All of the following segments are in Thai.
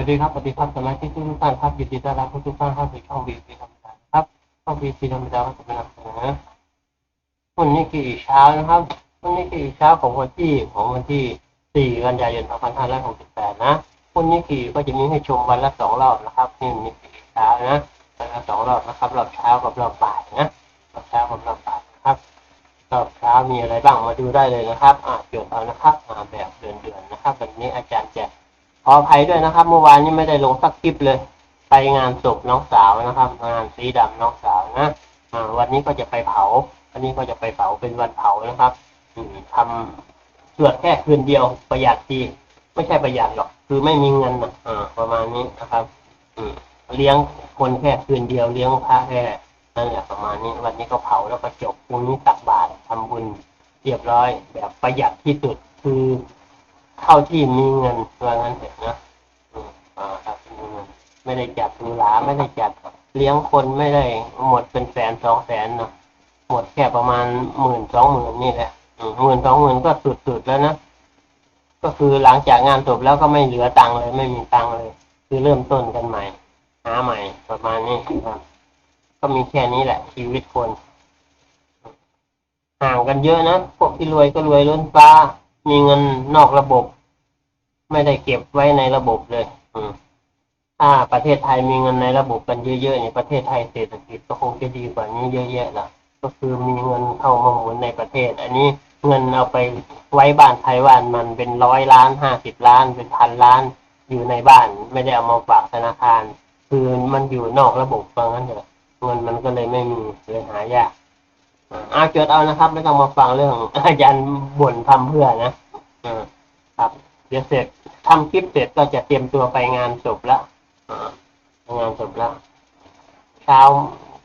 วัสดีครับสวัสดีครับสมาชิกทุกท่านครับยินดีต้อนรับทุกท่านเข้าสู่ช่องบีซีธรรมดาครับช่องบีซีธรรมดาก็จะเป็นนำเสนอวันนี้คืออีกเช้านะครับวันนี้คืออีกเช้าของวันที่ของวันที่ 4 กันยายน 2568 นะวันนี้คือก็จะมีให้ชมวันละสองรอบนะครับนี่มีคืออีกเช้านะวันละสองรอบนะครับรอบเช้ากับรอบบ่ายนะรอบเช้ากับรอบบ่ายครับรอบเช้ามีอะไรบ้างมาดูได้เลยนะครับอ่าจดเอานะครับอ่าแบบเดือนๆนะครับวันนี้อาจารย์ ขออภัยด้วยนะครับ เมื่อวานนี้ไม่ได้ลงสักคลิปเลย ไปงานศพน้องสาวนะครับ งานสีดำน้องสาวนะวันนี้ก็จะไปเผาวันนี้ก็จะไปเผาเป็นวันเผานะครับทำสวดแค่คืนเดียวประหยัดดีไม่ใช่ประหยัดหรอก คือไม่มีเงินนะประมาณนี้นะครับเลี้ยงคนแค่คืนเดียวเลี้ยงพระแค่นั่นแหละประมาณนี้ วันนี้ก็เผาแล้วก็จบพรุ่งนี้ตักบาตรทำบุญเรียบร้อยแบบประหยัดที่สุดคือ เท่าที่มีเงินว่างั้นเถอะนะอืมอ่าครับมีเงินไม่ได้จัดหรูหราไม่ได้จัดเลี้ยงคนไม่ได้หมดเป็นแสนสองแสนเนาะหมดแค่ประมาณหมื่นสองหมื่นนี่แหละหมื่นสองหมื่นก็สุดๆแล้วนะก็คือหลังจากงานจบแล้วก็ไม่เหลือตังค์เลย ไม่มีตังค์เลย คือเริ่มต้นกันใหม่ หาใหม่ประมาณนี้ครับก็มีแค่นี้แหละ ชีวิตคนห่างกันเยอะนะพวกที่รวยก็รวยล้นฟ้า มีเงินนอกระบบ ไม่ได้เก็บไว้ในระบบเลย อืมถ้าประเทศไทยมีเงินในระบบกันเยอะๆเนี่ยประเทศไทยเศรษฐกิจก็คงจะดีกว่านี้เยอะแยะละก็คือมีเงินเข้ามาหมุนในประเทศ อันนี้เงินเอาไปไว้บ้านไทยบ้านมันเป็นร้อยล้านห้าสิบล้าน เป็นพันล้านอยู่ในบ้าน ไม่ได้เอามาฝากธนาคาร คือมันอยู่นอกระบบฟังนั้นเถอะเงินมันก็เลยไม่มีเลยหายาก อาจดเอานะครับไม่ต้องมาฟังเรื่อง อาจารย์บ่นทำเพื่อนะอ่าครับ เดี๋ยวเสร็จทำคลิปเสร็จก็จะเตรียมตัวไปงานศพล้วอ่าไปงานศพล้วเช้า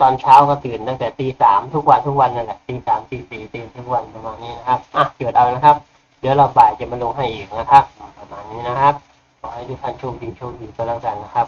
ตอนเช้าก็ตื่นตั้งแต่ตีสามทุกวันทุกวันนั่นแหละตีสามตีสี่ตื่นทุกวันประมาณนี้นะครับอะจดเอานะครับ เดี๋ยวเราบ่ายจะมาลงให้อีกนะครับ ประมาณนี้นะครับขอให้ทุกท่านโชคดีโชคดีก็แล้วกันนะครับ